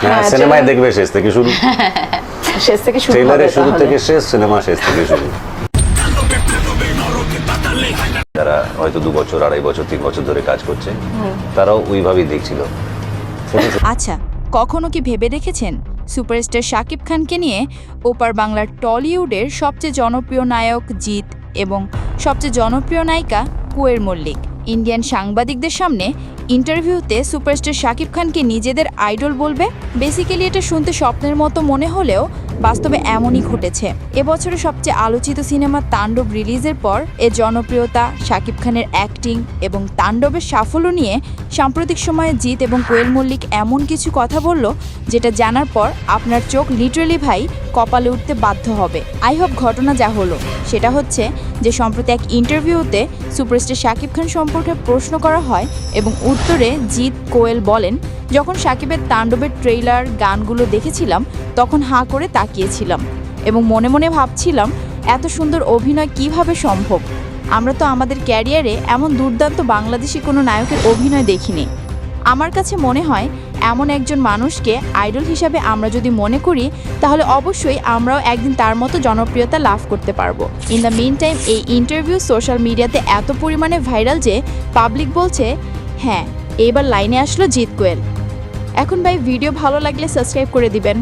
হ্যাঁ হ্যাঁ, সিনেমায় দেখবে শেষ থেকে শুরু। শেষ থেকে শুরু শুরু থেকে শেষ সিনেমা শেষ থেকে শুরু। যারা হয়তো দু বছর আড়াই বছর তিন বছর ধরে কাজ করছে তারাও ওইভাবেই দেখছিল। আচ্ছা কখনো কি ভেবে দেখেছেন সুপারস্টার শাকিব খানকে নিয়ে? ওপার বাংলার টলিউডের সবচেয়ে জনপ্রিয় নায়ক জিৎ এবং সবচেয়ে জনপ্রিয় নায়িকা কুয়ের মল্লিক। ইন্ডিয়ান সাংবাদিকদের সামনে ইন্টারভিউতে সুপারস্টার শাকিব খানকে নিজেদের আইডল বলবে। বেসিক্যালি এটা শুনতে স্বপ্নের মতো মনে হলেও বাস্তবে এমনই ঘটেছে। এবছরের সবচেয়ে আলোচিত সিনেমা তাণ্ডব রিলিজের পর এর জনপ্রিয়তা, শাকিব খানের অ্যাক্টিং এবং তাণ্ডবের সাফল্য নিয়ে সাম্প্রতিক সময়ে জিৎ এবং কোয়েল মল্লিক এমন কিছু কথা বলল, যেটা জানার পর আপনার চোখ লিটারেলি ভাই কপালে উঠতে বাধ্য হবে। আই হোপ ঘটনা যা হলো, সেটা হচ্ছে যে সম্প্রতি এক ইন্টারভিউতে সুপারস্টার শাকিব খান সম্পর্কে প্রশ্ন করা হয় এবং উত্তরে জিৎ কোয়েল বলেন, যখন শাকিবের তাণ্ডবের ট্রেইলার গানগুলো দেখেছিলাম, তখন হাঁ করে তাকিয়েছিলাম এবং মনে মনে ভাবছিলাম, এত সুন্দর অভিনয় কীভাবে সম্ভব? আমরা তো আমাদের ক্যারিয়ারে এমন দুর্দান্ত বাংলাদেশি কোনো নায়কের অভিনয় দেখিনি। আমার কাছে মনে হয় এমন একজন মানুষকে আইডল হিসাবে আমরা যদি মনে করি, তাহলে অবশ্যই আমরাও একদিন তার মতো জনপ্রিয়তা লাভ করতে পারব। ইন দ্য মিন টাইম এই ইন্টারভিউ সোশ্যাল মিডিয়াতে এত পরিমাণে ভাইরাল যে পাবলিক বলছে হ্যাঁ এবার লাইনে আসলো জিৎ কোয়েল এখন ভাই ভিডিও ভালো লাগলে সাবস্ক্রাইব করে দিবেন।